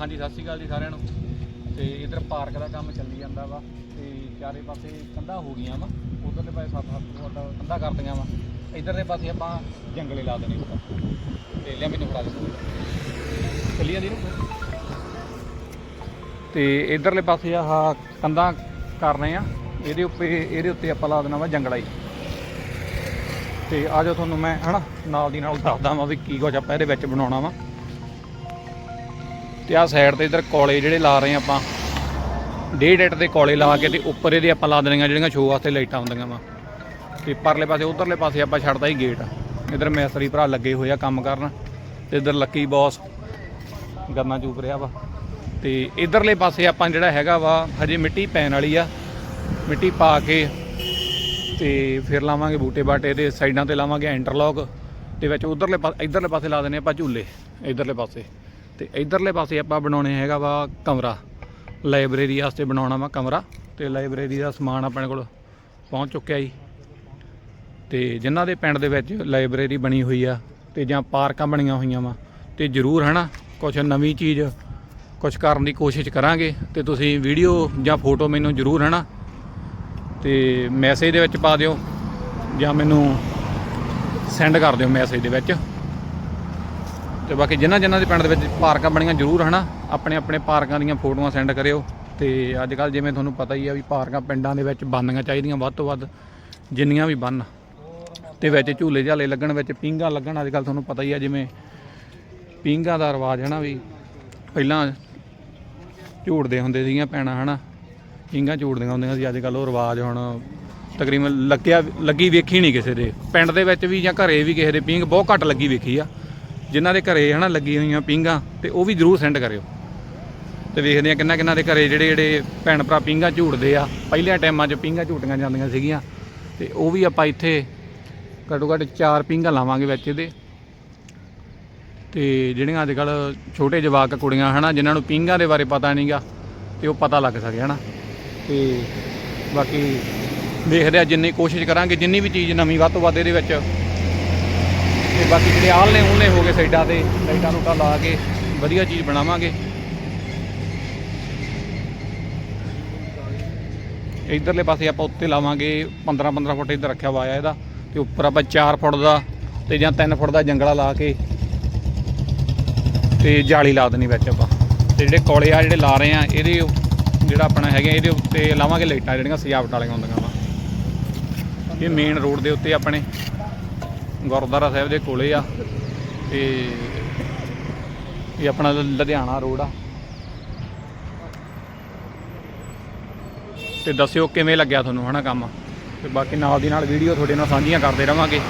ਹਾਂਜੀ, ਸਤਿ ਸ਼੍ਰੀ ਅਕਾਲ ਜੀ ਸਾਰਿਆਂ ਨੂੰ। ਤੇ ਇਧਰ ਪਾਰਕ ਦਾ ਕੰਮ ਚੱਲੀ ਜਾਂਦਾ ਵਾ ਤੇ ਚਾਰੇ ਪਾਸੇ ਕੰਧਾਂ ਹੋ ਗਈਆਂ ਵਾ, ਉਧਰਲੇ ਪਾਸੇ ਸੱਤ ਸੱਤ ਫੁੱਟ ਕੰਧਾਂ ਕਰਦੀਆਂ ਵਾ। ਇਧਰਲੇ ਪਾਸੇ ਆਪਾਂ ਜੰਗਲੇ ਲਾ ਦੇਣੇ ਉੱਪਰ ਤੇ ਲਿਆ ਮੈਨੂੰ ਫੜਾ ਦੇ ਚੱਲੀ ਜਾਂਦੀ ਨੂੰ ਤੇ ਇਧਰਲੇ ਪਾਸੇ ਆਹ ਕੰਧਾਂ ਕਰਨੇ ਆ, ਇਹਦੇ ਉੱਤੇ ਇਹਦੇ ਉੱਤੇ ਆਪਾਂ ਲਾ ਦੇਣਾ ਵਾ ਜੰਗਲਾ ਹੀ। ਤੇ ਆ ਜਾਓ ਤੁਹਾਨੂੰ ਮੈਂ, ਹਨਾ, ਨਾਲ ਦੀ ਨਾਲ ਦੱਸਦਾ ਵਾਂ ਵੀ ਕੀ ਕੁਝ ਆਪਾਂ ਇਹਦੇ ਵਿੱਚ ਬਣਾਉਣਾ ਵਾ। ਤੇ ਆਹ ਸਾਈਡ ਤੇ ਇਧਰ ਕੋਲੇ ਜਿਹੜੇ ਲਾ ਰਹੇ ਆਪਾਂ, ਡੇਢ ਇੱਟ ਦੇ ਕੋਲੇ ਲਾ ਕੇ ਤੇ ਉੱਪਰ ਇਹਦੇ ਆਪਾਂ ਲਾ ਦੇਣੀਆਂ ਜਿਹੜੀਆਂ ਸ਼ੋਅ ਵਾਸਤੇ ਲਾਈਟਾਂ ਹੁੰਦੀਆਂ ਵਾ। ਤੇ ਪਰਲੇ ਪਾਸੇ, ਉਧਰਲੇ ਪਾਸੇ ਆਪਾਂ ਛੱਡਦਾ ਹੀ ਗੇਟ ਇਧਰ ਮੈਸਰੀ ਭਰਾ ਲੱਗੇ ਹੋਏ ਆ ਕੰਮ ਕਰਨ ਤੇ ਇਧਰ ਲੱਕੀ ਬੌਸ ਗੰਨਾ ਚੂਪ ਰਿਹਾ ਵਾ। ਤੇ ਇਧਰਲੇ ਪਾਸੇ ਆਪਾਂ ਜਿਹੜਾ ਹੈਗਾ ਵਾ, ਹਜੇ ਮਿੱਟੀ ਪੈਣ ਵਾਲੀ ਆ। ਮਿੱਟੀ ਪਾ ਕੇ ਤੇ ਫਿਰ ਲਾਵਾਂਗੇ ਬੂਟੇ ਬਾਟੇ ਤੇ ਸਾਈਡਾਂ ਤੇ ਲਾਵਾਂਗੇ ਇੰਟਰਲੌਕ ਤੇ ਵਿੱਚ ਉਧਰਲੇ ਪਾਸੇ ਇਧਰਲੇ ਪਾਸੇ ਲਾ ਦਿੰਦੇ ਆਪਾਂ ਝੂਲੇ, ਇਧਰਲੇ ਪਾਸੇ। ਤੇ ਇਧਰਲੇ ਪਾਸੇ ਆਪਾਂ ਬਣਾਉਣੇ ਹੈਗਾ ਵਾ ਕਮਰਾ। ਲਾਇਬ੍ਰੇਰੀ ਵਾਸਤੇ ਬਣਾਉਣਾ ਵਾ ਕਮਰਾ ਤੇ ਲਾਇਬ੍ਰੇਰੀ ਦਾ ਸਮਾਨ ਆਪਣੇ ਕੋਲ ਪਹੁੰਚ ਚੁੱਕਿਆ ਜੀ। ਤੇ ਜਿਨ੍ਹਾਂ ਦੇ ਪਿੰਡ ਦੇ ਵਿੱਚ ਲਾਇਬ੍ਰੇਰੀ ਬਣੀ ਹੋਈ ਆ ਤੇ ਜਾਂ ਪਾਰਕਾਂ ਬਣੀਆਂ ਹੋਈਆਂ ਵਾ ਤੇ ਜਰੂਰ ਹਨਾ ਕੁਝ ਨਵੀਂ ਚੀਜ਼ ਕੁਝ ਕਰਨ ਦੀ ਕੋਸ਼ਿਸ਼ ਕਰਾਂਗੇ ਤੇ ਤੁਸੀਂ ਵੀਡੀਓ ਜਾਂ ਫੋਟੋ ਮੈਨੂੰ ਜਰੂਰ ਹਨਾ ਤੇ ਮੈਸੇਜ ਦੇ ਵਿੱਚ ਪਾ ਦਿਓ ਜਾਂ ਮੈਨੂੰ ਸੈਂਡ ਕਰ ਦਿਓ ਮੈਸੇਜ ਦੇ ਵਿੱਚ। ਤੇ ਬਾਕੀ ਜਿਨ੍ਹਾਂ ਜਿਨ੍ਹਾਂ ਦੇ ਪਿੰਡ ਦੇ ਵਿੱਚ ਪਾਰਕਾਂ ਬਣੀਆਂ ਜ਼ਰੂਰ ਹਨਾ, ਆਪਣੇ ਆਪਣੇ ਪਾਰਕਾਂ ਦੀਆਂ ਫੋਟੋਆਂ ਸੈਂਡ ਕਰਿਓ ਤੇ ਅੱਜ ਕੱਲ ਜਿਵੇਂ ਤੁਹਾਨੂੰ ਪਤਾ ਹੀ ਆ ਵੀ ਪਾਰਕਾਂ ਪਿੰਡਾਂ ਦੇ ਵਿੱਚ ਬਣਨੀਆਂ ਚਾਹੀਦੀਆਂ ਵੱਧ ਤੋਂ ਵੱਧ, ਜਿੰਨੀਆਂ ਵੀ ਬਣ ਤੇ ਵਿੱਚ ਝੂਲੇ ਝਾਲੇ ਲੱਗਣ, ਵਿੱਚ ਪਿੰਗਾ ਲੱਗਣ, ਅੱਜ ਕੱਲ ਤੁਹਾਨੂੰ ਪਤਾ ਹੀ ਆ ਜਿਵੇਂ ਪਿੰਗਾ ਦਾ ਰਿਵਾਜ ਹੈ ਨਾ ਵੀ ਪਹਿਲਾਂ ਝੂੜਦੇ ਹੁੰਦੇ ਸੀਗੀਆਂ ਪੈਣਾ ਹਨਾ ਪਿੰਗਾ ਝੂੜਦੀਆਂ ਹੁੰਦੀਆਂ ਸੀ, ਅੱਜ ਕੱਲ ਉਹ ਰਿਵਾਜ ਹੁਣ ਤਕਰੀਬਨ ਲੱਗਿਆ, ਲੱਗੀ ਵੇਖੀ ਨਹੀਂ ਕਿਸੇ ਦੇ। ਪਿੰਡ ਦੇ ਵਿੱਚ ਵੀ ਜਾਂ ਘਰੇ ਵੀ ਕਿਸੇ ਦੇ ਪਿੰਗ ਬਹੁਤ ਘੱਟ ਲੱਗੀ ਵੇਖੀ ਆ। ਜਿਨ੍ਹਾਂ ਦੇ ਘਰੇ ਹਨਾ ਲੱਗੀ ਹੋਈਆਂ ਪਿੰਗਾਂ ਤੇ ਉਹ ਵੀ ਜਰੂਰ ਸੈਂਡ ਕਰਿਓ। ਤੇ ਵੇਖਦੇ ਆ ਕਿੰਨਾ ਕਿੰਨਾ ਦੇ ਘਰੇ ਜਿਹੜੇ ਜਿਹੜੇ ਭੈਣ ਭਰਾ ਪਿੰਗਾਂ ਝੂਟਦੇ ਆ। ਪਹਿਲਿਆਂ ਟਾਈਮਾਂ 'ਚ ਪਿੰਗਾਂ ਝੂਟੀਆਂ ਜਾਂਦੀਆਂ ਸੀਗੀਆਂ। ਤੇ ਉਹ ਵੀ ਆਪਾਂ ਇੱਥੇ ਘੱਟੋ ਘੱਟ ਚਾਰ ਪਿੰਗਾਂ ਲਾਵਾਂਗੇ ਵਿੱਚ ਇਹਦੇ। ਤੇ ਜਿਹੜੀਆਂ ਅੱਜ ਕੱਲ ਛੋਟੇ ਜਵਾਕ ਕੁੜੀਆਂ ਹਨਾ, ਜਿਨ੍ਹਾਂ ਨੂੰ ਪਿੰਗਾਂ ਦੇ ਬਾਰੇ ਪਤਾ ਨਹੀਂਗਾ ਤੇ ਉਹ ਪਤਾ ਲੱਗ ਸਕੇ ਹਨਾ। ਤੇ ਬਾਕੀ ਦੇਖਦੇ ਆ ਜਿੰਨੀ ਕੋਸ਼ਿਸ਼ ਕਰਾਂਗੇ, ਜਿੰਨੀ ਵੀ ਚੀਜ਼ ਨਵੀਂ ਵੱਧ ਤੋਂ ਵੱਧ ਇਹਦੇ ਵਿੱਚ ਬਾਕੀ ਜਿਹੜੇ ਆਲਨੇ ਉਹਨੇ ਹੋ ਗਏ ਸਾਈਡਾਂ ਤੇ, ਲਾਈਟਾਂ ਲੂਟਾਂ ਲਾ ਕੇ ਵਧੀਆ ਚੀਜ਼ ਬਣਾਵਾਂਗੇ। ਇਧਰਲੇ ਪਾਸੇ ਆਪਾਂ ਉੱਤੇ ਲਾਵਾਂਗੇ 15 15 ਫੁੱਟ ਇੱਧਰ ਰੱਖਿਆ ਹੋਇਆ ਇਹਦਾ, ਤੇ ਉੱਪਰ ਆਪਾਂ 4 ਫੁੱਟ ਦਾ ਤੇ ਜਾਂ 3 ਫੁੱਟ ਦਾ ਜੰਗਲਾ ਲਾ ਕੇ ਤੇ ਜਾਲੀ ਲਾ ਦੇਣੀ ਵਿੱਚ ਆਪਾਂ। ਤੇ ਜਿਹੜੇ ਕੋਲੇ ਆ, ਜਿਹੜੇ ਲਾ ਰਹੇ ਆ, ਇਹਦੇ ਜਿਹੜਾ ਆਪਣਾ ਹੈਗਾ ਇਹਦੇ ਉੱਤੇ ਲਾਵਾਂਗੇ ਲਾਈਟਾਂ ਜਿਹੜੀਆਂ ਸਜਾਵਟ ਵਾਲੀਆਂ ਹੁੰਦੀਆਂ ਵਾ। ਇਹ ਮੇਨ ਰੋਡ ਦੇ ਉੱਤੇ ਆਪਣੇ। ਗੁਰਦੁਆਰਾ ਸਾਹਿਬ ਦੇ ਕੋਲੇ ਆ ਤੇ ਇਹ ਆਪਣਾ ਲੁਧਿਆਣਾ ਰੋਡ ਆ। ਤੇ ਦੱਸਿਓ ਕਿਵੇਂ ਲੱਗਿਆ ਤੁਹਾਨੂੰ ਹਨਾ ਕੰਮ? ਤੇ ਬਾਕੀ ਨਾਲ ਦੀ ਨਾਲ ਵੀਡੀਓ ਤੁਹਾਡੇ ਨਾਲ ਸਾਂਝੀਆਂ ਕਰਦੇ ਰਵਾਂਗੇ।